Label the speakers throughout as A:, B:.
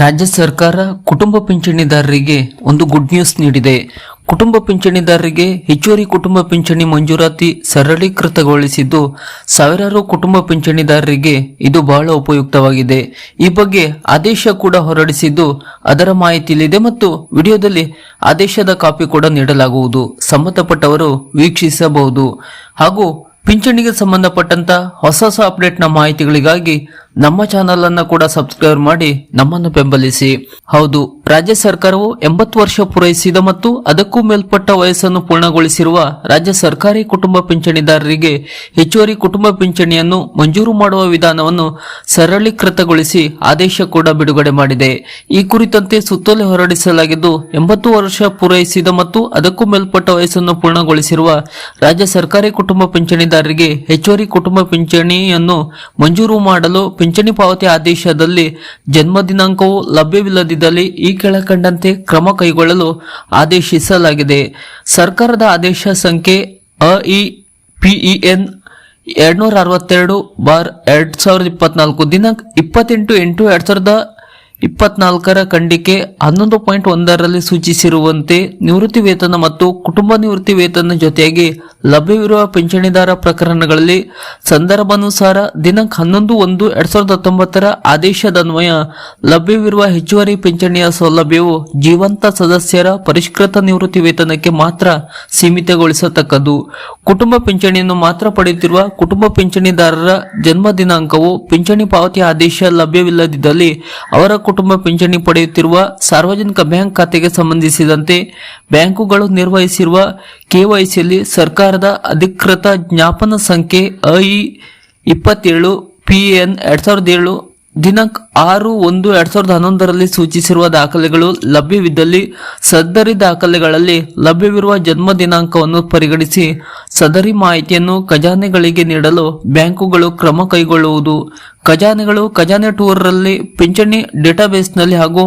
A: ರಾಜ್ಯ ಸರ್ಕಾರ ಕುಟುಂಬ ಪಿಂಚಣಿದಾರರಿಗೆ ಒಂದು ಗುಡ್ ನ್ಯೂಸ್ ನೀಡಿದೆ. ಕುಟುಂಬ ಪಿಂಚಣಿದಾರರಿಗೆ ಹೆಚ್ಚುವರಿ ಕುಟುಂಬ ಪಿಂಚಣಿ ಮಂಜೂರಾತಿ ಸರಳೀಕೃತಗೊಳಿಸಿದ್ದು, ಸಾವಿರಾರು ಕುಟುಂಬ ಪಿಂಚಣಿದಾರರಿಗೆ ಇದು ಬಹಳ ಉಪಯುಕ್ತವಾಗಿದೆ. ಈ ಬಗ್ಗೆ ಆದೇಶ ಕೂಡ ಹೊರಡಿಸಿದ್ದು, ಅದರ ಮಾಹಿತಿಯಲ್ಲಿದೆ ಮತ್ತು ವಿಡಿಯೋದಲ್ಲಿ ಆದೇಶದ ಕಾಪಿ ಕೂಡ ನೀಡಲಾಗುವುದು. ಸಂಬಂಧಪಟ್ಟವರು ವೀಕ್ಷಿಸಬಹುದು. ಹಾಗೂ ಪಿಂಚಣಿಗೆ ಸಂಬಂಧಪಟ್ಟಂತ ಹೊಸ ಹೊಸ ಅಪ್ಡೇಟ್ನ ಮಾಹಿತಿಗಳಿಗಾಗಿ ನಮ್ಮ ಚಾನೆಲ್ ಅನ್ನ ಕೂಡ ಸಬ್ಸ್ಕ್ರೈಬ್ ಮಾಡಿ ನಮ್ಮನ್ನು ಬೆಂಬಲಿಸಿ. ಹೌದು, ರಾಜ್ಯ ಸರ್ಕಾರವು ಎಂಬತ್ತು ವರ್ಷ ಪೂರೈಸಿದ ಮತ್ತು ಅದಕ್ಕೂ ಮೇಲ್ಪಟ್ಟ ವಯಸ್ಸನ್ನು ಪೂರ್ಣಗೊಳಿಸಿರುವ ರಾಜ್ಯ ಸರ್ಕಾರಿ ಕುಟುಂಬ ಪಿಂಚಣಿದಾರರಿಗೆ ಹೆಚ್ಚುವರಿ ಕುಟುಂಬ ಪಿಂಚಣಿಯನ್ನು ಮಂಜೂರು ಮಾಡುವ ವಿಧಾನವನ್ನು ಸರಳೀಕೃತಗೊಳಿಸಿ ಆದೇಶ ಕೂಡ ಬಿಡುಗಡೆ ಮಾಡಿದೆ. ಈ ಕುರಿತಂತೆ ಸುತ್ತೋಲೆ ಹೊರಡಿಸಲಾಗಿದ್ದು, ಎಂಬತ್ತು ವರ್ಷ ಪೂರೈಸಿದ ಮತ್ತು ಅದಕ್ಕೂ ಮೇಲ್ಪಟ್ಟ ವಯಸ್ಸನ್ನು ಪೂರ್ಣಗೊಳಿಸಿರುವ ರಾಜ್ಯ ಸರ್ಕಾರಿ ಕುಟುಂಬ ಪಿಂಚಣಿದಾರರಿಗೆ ಹೆಚ್ಚುವರಿ ಕುಟುಂಬ ಪಿಂಚಣಿಯನ್ನು ಮಂಜೂರು ಮಾಡಲು ಪಿಂಚಣಿ ಪಾವತಿ ಆದೇಶದಲ್ಲಿ ಜನ್ಮ ದಿನಾಂಕವು ಲಭ್ಯವಿಲ್ಲದಿದ್ದಲ್ಲಿ ಈ ಕೆಳಕಂಡಂತೆ ಕ್ರಮ ಕೈಗೊಳ್ಳಲು ಆದೇಶಿಸಲಾಗಿದೆ. ಸರ್ಕಾರದ ಆದೇಶ ಸಂಖ್ಯೆ ಅ ಇ ಪಿಇಎನ್ ಎರಡ್ನೂರ ಅರವತ್ತೆರಡು ಬಾರ್ ಎರಡ್ ಸಾವಿರದ ಇಪ್ಪತ್ನಾಲ್ಕು ದಿನಾಂಕ ಇಪ್ಪತ್ತೆಂಟು ಎಂಟು ಎರಡ್ ಸಾವಿರದ ಇಪ್ಪತ್ನಾಲ್ಕರ ಖಂಡಿಕೆ ಹನ್ನೊಂದು ಪಾಯಿಂಟ್ ಒಂದರಲ್ಲಿ ಸೂಚಿಸಿರುವಂತೆ ನಿವೃತ್ತಿ ವೇತನ ಮತ್ತು ಕುಟುಂಬ ನಿವೃತ್ತಿ ವೇತನ ಜೊತೆಯಾಗಿ ಲಭ್ಯವಿರುವ ಪಿಂಚಣಿದಾರ ಪ್ರಕರಣಗಳಲ್ಲಿ ಸಂದರ್ಭಾನುಸಾರ ದಿನಾಂಕ ಹನ್ನೊಂದು ಒಂದು ಎರಡ್ ಸಾವಿರದ ಹತ್ತೊಂಬತ್ತರ ಆದೇಶದನ್ವಯ ಲಭ್ಯವಿರುವ ಹೆಚ್ಚುವರಿ ಪಿಂಚಣಿಯ ಸೌಲಭ್ಯವು ಜೀವಂತ ಸದಸ್ಯರ ಪರಿಷ್ಕೃತ ನಿವೃತ್ತಿ ವೇತನಕ್ಕೆ ಮಾತ್ರ ಸೀಮಿತಗೊಳಿಸತಕ್ಕದ್ದು. ಕುಟುಂಬ ಪಿಂಚಣಿಯನ್ನು ಮಾತ್ರ ಪಡೆಯುತ್ತಿರುವ ಕುಟುಂಬ ಪಿಂಚಣಿದಾರರ ಜನ್ಮ ದಿನಾಂಕವು ಪಿಂಚಣಿ ಪಾವತಿ ಆದೇಶ ಲಭ್ಯವಿಲ್ಲದಿದ್ದಲ್ಲಿ ಅವರ ಕುಟುಂಬ ಪಿಂಚಣಿ ಪಡೆಯುತ್ತಿರುವ ಸಾರ್ವಜನಿಕ ಬ್ಯಾಂಕ್ ಖಾತೆಗೆ ಸಂಬಂಧಿಸಿದಂತೆ ಬ್ಯಾಂಕುಗಳು ನಿರ್ವಹಿಸಿರುವ ಕೆವೈಸಿಯಲ್ಲಿ ಸರ್ಕಾರದ ಅಧಿಕೃತ ಜ್ಞಾಪನ ಸಂಖ್ಯೆ ಐ ಇಪ್ಪತ್ತೇಳು, ಪಿಎನ್ ಎರಡ್ ಸಾವಿರದ ಏಳು ದಿನಾಂಕ ಆರು ಒಂದು ಎರಡ್ ಸಾವಿರದ ಹನ್ನೊಂದರಲ್ಲಿ ಸೂಚಿಸಿರುವ ದಾಖಲೆಗಳು ಲಭ್ಯವಿದ್ದಲ್ಲಿ ಸದರಿ ದಾಖಲೆಗಳಲ್ಲಿ ಲಭ್ಯವಿರುವ ಜನ್ಮ ದಿನಾಂಕವನ್ನು ಪರಿಗಣಿಸಿ ಸದರಿ ಮಾಹಿತಿಯನ್ನು ಖಜಾನೆಗಳಿಗೆ ನೀಡಲು ಬ್ಯಾಂಕುಗಳು ಕ್ರಮ ಕೈಗೊಳ್ಳುವುದು. ಖಜಾನೆಗಳು ಖಜಾನೆ ಟೂರ್ನಲ್ಲಿ ಪಿಂಚಣಿ ಡೇಟಾಬೇಸ್ನಲ್ಲಿ ಹಾಗೂ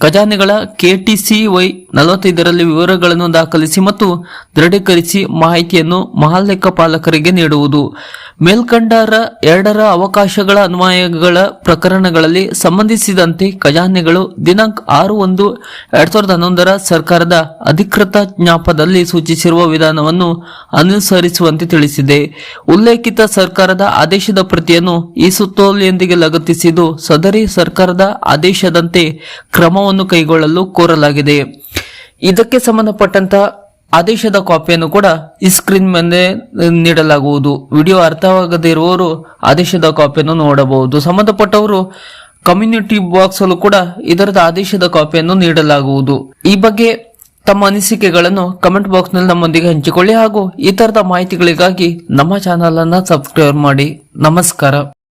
A: ಖಜಾನೆಗಳ ಕೆಟಿಸಿ ವೈ ನಲವತ್ತೈದರಲ್ಲಿ ವಿವರಗಳನ್ನು ದಾಖಲಿಸಿ ಮತ್ತು ದೃಢೀಕರಿಸಿ ಮಾಹಿತಿಯನ್ನು ಮಹಾಲೆಕ್ಕ ಪಾಲಕರಿಗೆ ನೀಡುವುದು. ಮೇಲ್ಕಂಡರ ಎರಡರ ಅವಕಾಶಗಳ ಅನ್ವಯಗಳ ಪ್ರಕರಣಗಳಲ್ಲಿ ಸಂಬಂಧಿಸಿದಂತೆ ಖಜಾನೆಗಳು ದಿನಾಂಕ ಆರು ಒಂದು ಎರಡ್ ಸಾವಿರದ ಹನ್ನೊಂದರ ಸರ್ಕಾರದ ಅಧಿಕೃತ ಜ್ಞಾಪದಲ್ಲಿ ಸೂಚಿಸಿರುವ ವಿಧಾನವನ್ನು ಅನುಸರಿಸುವಂತೆ ತಿಳಿಸಿದೆ. ಉಲ್ಲೇಖಿತ ಸರ್ಕಾರದ ಆದೇಶದ ಪ್ರತಿಯನ್ನು ಈ ಸುತ್ತೋಲೆಯೊಂದಿಗೆ ಲಗತ್ತಿಸಿದ್ದು, ಸದರಿ ಸರ್ಕಾರದ ಆದೇಶದಂತೆ ಕ್ರಮವನ್ನು ಕೈಗೊಳ್ಳಲು ಕೋರಲಾಗಿದೆ. ಇದಕ್ಕೆ ಸಂಬಂಧಪಟ್ಟಂತ ಆದೇಶದ ಕಾಪಿಯನ್ನು ಕೂಡ ಈ ಸ್ಕ್ರೀನ್ ಮೇಲೆ ನೀಡಲಾಗುವುದು. ವಿಡಿಯೋ ಅರ್ಥವಾಗದೇ ಇರುವವರು ಆದೇಶದ ಕಾಪಿಯನ್ನು ನೋಡಬಹುದು. ಸಂಬಂಧಪಟ್ಟವರು ಕಮ್ಯುನಿಟಿ ಬಾಕ್ಸ್ ಅಲ್ಲೂ ಕೂಡ ಇದರದ ಆದೇಶದ ಕಾಪಿಯನ್ನು ನೀಡಲಾಗುವುದು. ಈ ಬಗ್ಗೆ ತಮ್ಮ ಅನಿಸಿಕೆಗಳನ್ನು ಕಮೆಂಟ್ ಬಾಕ್ಸ್ನಲ್ಲಿ ನಮ್ಮೊಂದಿಗೆ ಹಂಚಿಕೊಳ್ಳಿ ಹಾಗೂ ಈ ತರದ ಮಾಹಿತಿಗಳಿಗಾಗಿ ನಮ್ಮ ಚಾನೆಲ್ ಅನ್ನ ಸಬ್ಸ್ಕ್ರೈಬ್ ಮಾಡಿ. ನಮಸ್ಕಾರ.